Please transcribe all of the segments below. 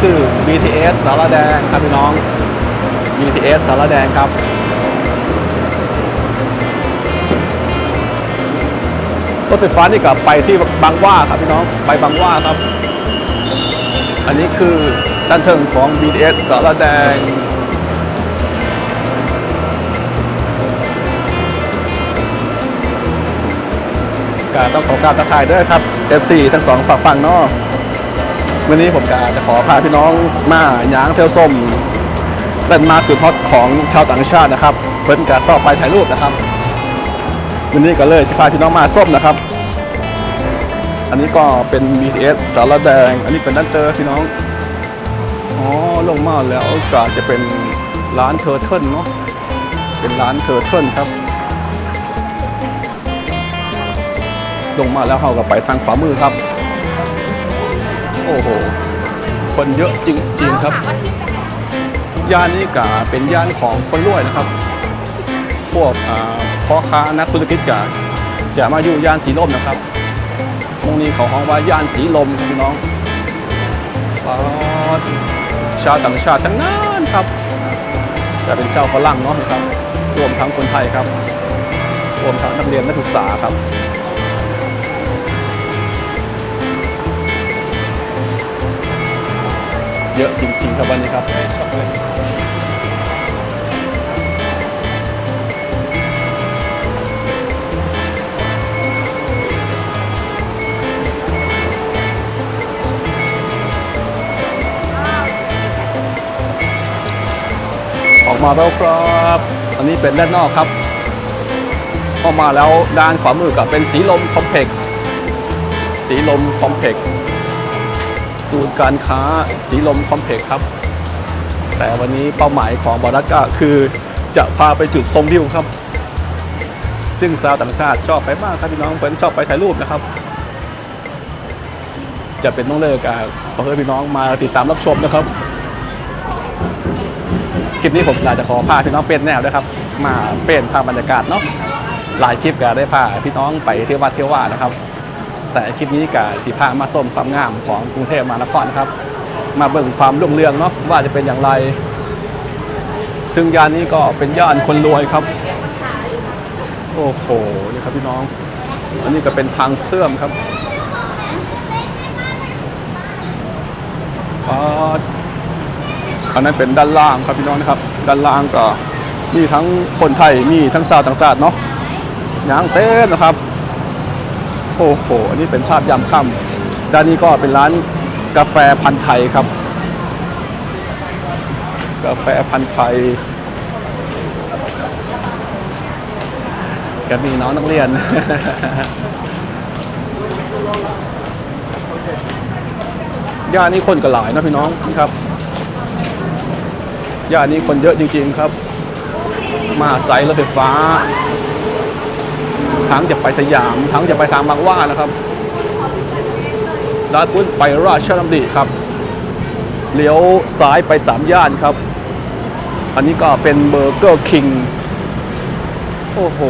คือ BTS สารแดงครับพี่น้อง BTS สารแดงครับ รถไฟฟ้านี่กับไปที่บางว่าครับพี่น้องไปบางว่าครับ อันนี้คือด้านเทิงของ BTS สารแดงก็ต้องขอกราบทักทายด้วยครับ FC ทั้งสองฝั่งฝั่งเนาะ วันนี้ผมก็จะขอพาพี่น้องมาหยางเที่ยวส้มแลนด์มาร์คสุดฮอตของชาวต่างชาตินะครับ เพิ่นกาสอบไปถ่ายรูปนะครับ วันนี้ก็เลยสิพาพี่น้องมาส้มนะครับ อันนี้ก็เป็น BTS สารแดง อันนี้เป็นด้านเตอร์พี่น้องอ๋อลงมาแล้วก็จะเป็นร้านเทอร์เทิลเนาะเป็นร้านเทอร์เทิลครับ ลงมาแล้วเขาก็ไปทางขวามือครับ อ้โห คนเยอะจริงๆครับ ย่านนี้ก็เป็นย่านของคนรวยนะครับ พวกพ่อค้านักธุรกิจก็จะมาอยู่ย่านสีลมนะครับ ตรงนี้เขาห้องว่าย่านสีลมพี่น้องป๊าดชาวต่างชาติทั้งนั้นครับ จะเป็นชาวฝรั่งเนาะนะครับ รวมทั้งคนไทยครับ รวมทั้งนักเรียนนักศึกษาครับ เยอะจริงๆครับวันนี้ครับออกมาแล้วครับอันนี้เป็นด้านนอกครับออกมาแล้วด้านขวามือกับเป็นสีลมคอมเพล็กสีลมคอมเพล็กซ์ ศูนย์การค้าสีลมคอมเพล็กซ์ครับ แต่วันนี้เป้าหมายของบารักะคือจะพาไปจุดชมวิวครับ ซึ่งชาวต่างชาติชอบไปมากครับพี่น้องเพื่อนชอบไปถ่ายรูปนะครับ จะเป็นต้องเลิกกันขอให้พี่น้องมาติดตามรับชมนะครับ คลิปนี้ผมอยากจะขอพาพี่น้องเป็นแนวด้วยครับ มาเป็นภาพบรรยากาศเนาะหลายคลิปก็ได้พาพี่น้องไปเที่ยววัดเที่ยวว่านะครับ แต่คลิปนี้กับสีพามาส้มความงามของกรุงเทพมหานครนะครับ มาเบิ่งความรุ่งเรืองเนาะว่าจะเป็นอย่างไร ซึ่งย่านนี้ก็เป็นย่านคนรวยครับ โอ้โหนี่ครับพี่น้อง อันนี้ก็เป็นทางเสื่อมครับอ่าอันนั้นเป็นด้านล่างครับพี่น้องนะครับ ด้านล่างก็มีทั้งคนไทยมีทั้งชาวต่างชาติเนาะยางเต้นนะครับ โอ้โหอันนี้เป็นภาพยามค่ำด้านนี้ก็เป็นร้านกาแฟพันธุ์ไทยครับ กาแฟพันธุ์ไทยก็มีน้องนักเรียน ย่านนี้คนก็หลายนะพี่น้องนี่ครับ ย่านนี้คนเยอะจริงๆครับ มาสายรถไฟฟ้า ทั้งจะไปสยาม ทั้งจะไปทางบางหว่านะครับลาดพุ้นไปราชดำริครับ เลี้ยวซ้ายไปสามย่านครับ อันนี้ก็เป็นเบอร์เกอร์คิง โอ้โห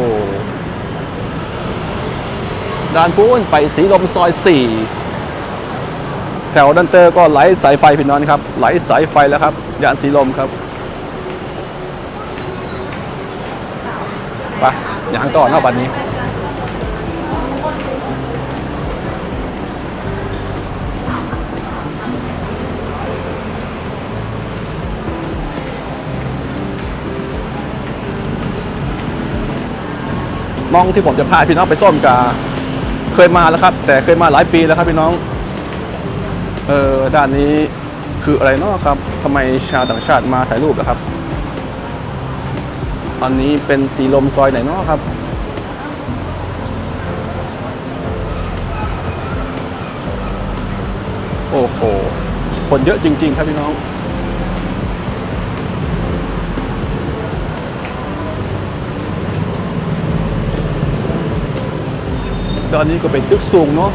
ด้านพุ้นไปสีลมซอยสี่แถวดันเตอร์ก็ไหลสายไฟพี่น้องครับ ไหลสายไฟแล้วครับ ย่านสีลมครับไปอย่างต่อหน้าบัดนี้ มองที่ผมจะพาพี่น้องไปส้มกาเคยมาแล้วครับ แต่เคยมาหลายปีแล้วครับพี่น้อง เออด้านนี้คืออะไรเนาะครับทำไมชาวต่างชาติมาถ่ายรูปนะครับตอนนี้เป็นสีลมซอยไหนเนาะครับ โอ้โหคนเยอะจริง ๆ ครับพี่น้อง ตอนนี้ก็เป็นตึกสูงเนาะ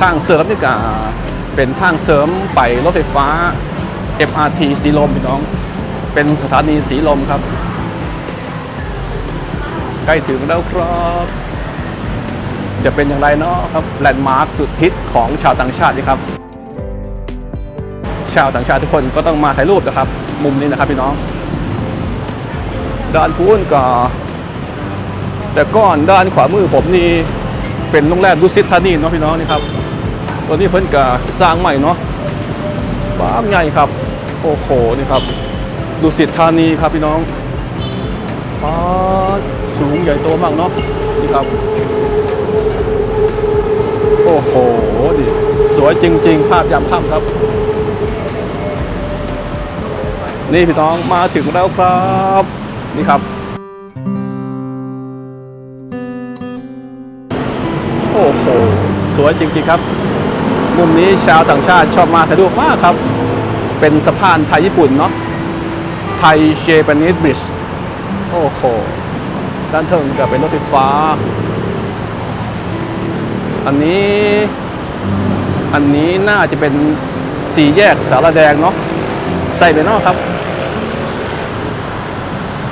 ทางเสริมนี่ก็เป็นทางเสริมไปรถไฟฟ้า FRT สีลมพี่น้อง เป็นสถานีสีลมครับ ใกล้ถึงแล้วครับ จะเป็นอย่างไรเนาะครับแลนด์มาร์คสุดฮิตของชาวต่างชาตินี่ครับ ชาวต่างชาติทุกคนก็ต้องมาถ่ายรูปนะครับ มุมนี้นะครับพี่น้องด้านพูนก็ แต่ก่อนด้านขวามือผมนี่เป็นโรงแรมดุสิตธานีเนาะพี่น้องนี่ครับตัวนี้เพิ่นก็สร้างใหม่เนาะบ้างใหญ่ครับ โอ้โหนี่ครับดุสิตธานีครับพี่น้องฟ้าสูงใหญ่โตมากเนาะนี่ครับ โอ้โหดิ สวยจริง ๆ ภาพยามค่ำครับ นี่พี่น้องมาถึงแล้วครับ นี่ครับ โอ้โห สวยจริง ๆ ครับ มุมนี้ชาวต่างชาติชอบมาถ่ายรูปมากครับ เป็นสะพานไทยญี่ปุ่นเนาะไทยเจแปนิสบริดจ์โอ้โห ด้านเทิงก็เป็นรถไฟฟ้า อันนี้ อันนี้น่าจะเป็นสี่แยกสารแดงเนาะใส่ไปเนอกครับ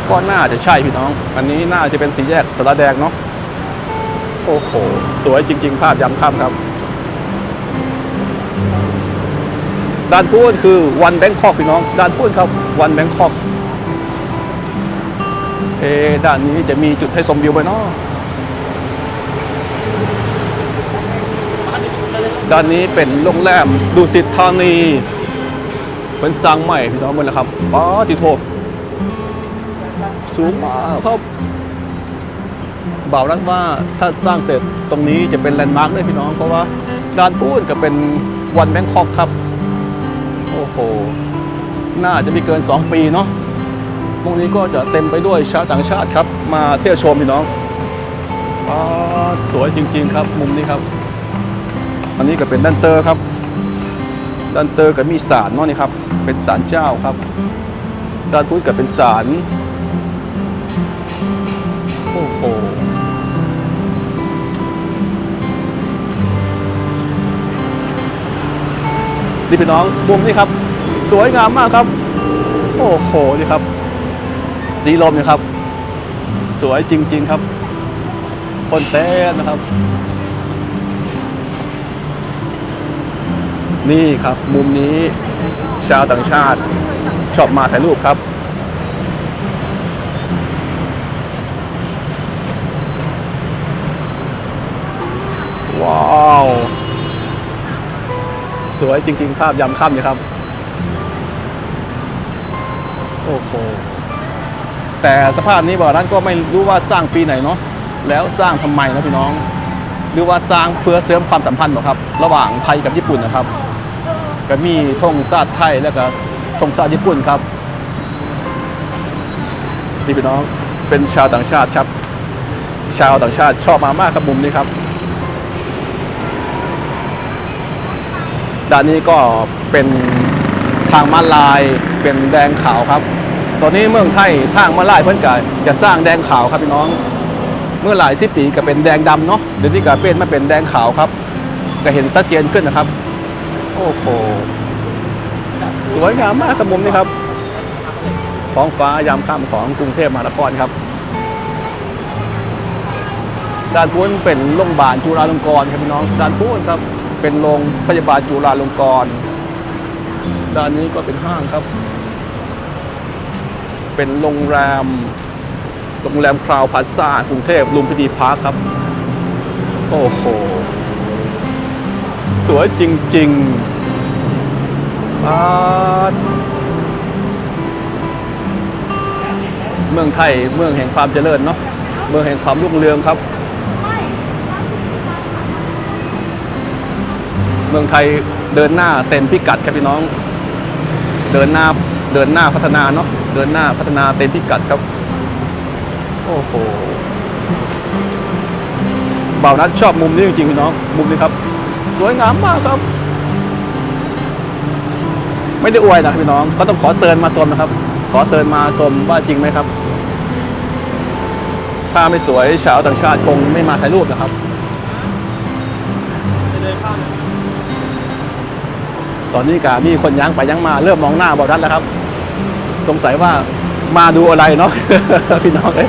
ก็น่าจะใช่พี่น้อง อันนี้น่าจะเป็นสี่แยกสารแดงเนาะโอ้โห สวยจริง ๆ ภาพยามค่ำครับ ด้านพูนคือวันแบงคอกพี่น้อง ด้านพูนครับวันแบงคอกเอด้านนี้จะมีจุดให้ชมวิวไหมเนาะ ด้านนี้เป็นโรงแรมดุสิตธานีเป็นสร้างใหม่พี่น้องหมดแล้วครับป้าติโทสูงมากครับบ่าวนั้นว่าถ้าสร้างเสร็จตรงนี้จะเป็นแลนด์มาร์คเลยพี่น้อง เพราะว่าด้านพูนก็เป็นวันแบงคอกครับ โอ้โห น่าจะมีเกิน 2 ปีเนาะตรงนี้ก็จะเต็มไปด้วยชาวต่างชาติครับ มาเที่ยวชมพี่น้องป้าดสวยจริง ๆ ครับ มุมนี้ครับ อันนี้ก็เป็นด้านเตอร์ครับ ด้านเตอร์ก็มีศาลเนาะนี่ครับ เป็นศาลเจ้าครับ ด้านพุทธก็เป็นศาลโอ้โหนี่พี่น้องมุมนี้ครับ สวยงามมากครับ โอ้โหนี่ครับ สีลมนี่ครับ สวยจริง ๆครับ คนเต้นนะครับ นี่ครับมุมนี้ชาวต่างชาติชอบมาถ่ายรูปครับ ว้าว สวยจริง ๆ ภาพยามค่ำนี่ครับ โอ้โห แต่สภาพนี้บอกนั้นก็ไม่รู้ว่าสร้างปีไหนเนาะแล้วสร้างทำไมนะพี่น้อง หรือว่าสร้างเพื่อเสริมความสัมพันธ์หรอครับ ระหว่างไทยกับญี่ปุ่นนะครับ ก็มีธงชาติไทยแล้วก็ธงชาติญี่ปุ่นครับนี่พี่น้องเป็นชาวต่างชาติครับ ชาวต่างชาติชอบมามากครับมุมนี้ครับด้านนี้ก็เป็นทางม้าลายเป็นแดงขาวครับ ตอนนี้เมืองไทยทางม้าลายเพิ่นก็จะสร้างแดงขาวครับพี่น้อง เมื่อหลายสิบปีก็เป็นแดงดำเนาะเดี๋ยวนี้ก็เป็นมาเป็นแดงขาวครับ ก็เห็นชัดเจนขึ้นนะครับ โอ้โหสวยงามมากครับมุมนี้ครับท้องฟ้ายามค่ำของกรุงเทพมหานครครับ ด้านพุ้นเป็นโรงพยาบาลจุฬาลงกรณ์ครับพี่น้อง ด้านพุ้นครับ เป็นโรงพยาบาลจุฬาลงกรณ์ด้านนี้ก็เป็นห้างครับ เป็นโรงแรม โรงแรมคราวพาซ่ากรุงเทพลุมพินีพาร์คครับ โอ้โห สวยจริงๆเมืองไทยเมืองแห่งความเจริญเนาะเมืองแห่งความรุ่งเรืองครับ เมืองไทยเดินหน้าเต็มพิกัดครับพี่น้อง เดินหน้าเดินหน้าพัฒนาเนาะเดินหน้าพัฒนาเต็มพิกัดครับโอ้โหบ่าวนัดชอบมุมนี้จริงๆพี่น้องมุมนี้ครับ สวยงามมากครับ ไม่ได้อวยนะพี่น้อง ก็ต้องขอเซิญมาชมนะครับ ขอเซิญมาชมว่าจริงไหมครับ ถ้าไม่สวยชาวต่างชาติคงไม่มาถ่ายรูปนะครับตอนนี้กามีคนยั้งไปยั้งมาเริ่มมองหน้าบ่าวนัดแล้วครับ สงสัยว่ามาดูอะไรเนาะพี่น้องเอ้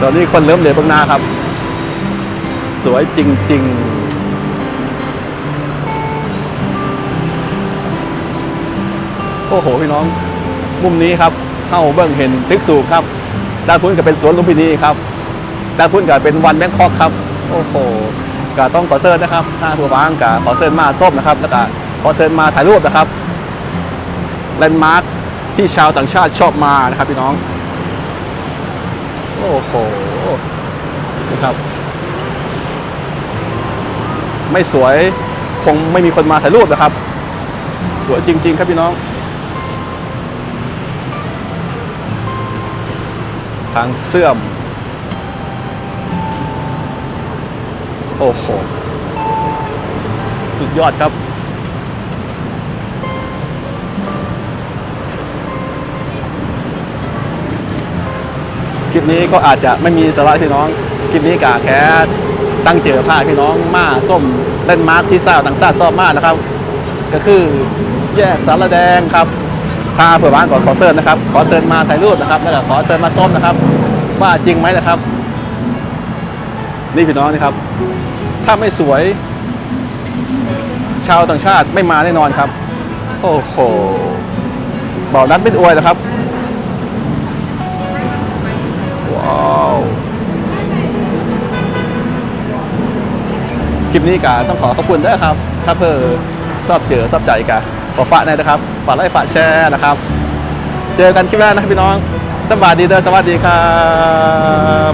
ตอนนี้คนเริ่มเหลือบื้องหน้าครับ สวยจริง ๆ โอ้โหพี่น้องมุมนี้ครับเข้าเบิ้งเห็นตึกสูงครับด้านพุ้นก็เป็นสวนลุมพินีครับด้านพุ้นก็เป็นวันแบงคอกครับ โอ้โหก็ต้องขอเซิร์นนะครับถ้าผู้บ้างก็ขอเซิร์มาส้มนะครับ แล้วก็ขอเซิร์มาถ่ายรูปนะครับแลนด์มาร์คที่ชาวต่างชาติชอบมานะครับพี่น้อง โอ้โหนะครับ ไม่สวยคงไม่มีคนมาถ่ายรูปนะครับ สวยจริง ๆ ครับพี่น้อง ทางเสื่อม โอ้โห สุดยอดครับคลิปนี้ก็อาจจะไม่มีสาระพี่น้อง คลิปนี้กาแค่ตั้งเจอผ้าพี่น้องมาส้มเล่นมาร์คที่ทราต่างชาติชอบมากนะครับ ก็คือแยกสารแดงครับ พาเผื่อบ้านก่อนขอเซิร์นนะครับ ขอเซิร์นมาถ่ายรูปนะครับ แล้วก็ขอเซิร์นมาส้มนะครับ ว่าจริงไหมนะครับ นี่พี่น้องนะครับ ถ้าไม่สวย ชาวต่างชาติไม่มาแน่นอนครับ โอ้โหบอกนัดเป็นอวยนะครับ ว้าว คลิปนี้กาต้องขอขอบคุณด้วยครับ ถ้าเพื่อชอบเจอชอบใจกา ฝากฝากหน่อยนะครับฝากไลค์ฝากแชร์นะครับ เจอกันคลิปหน้านะครับพี่น้องสวัสดีเด้อสวัสดีครับ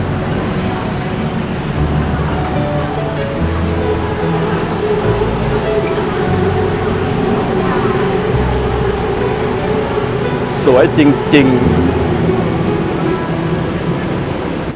สวยจริง ๆ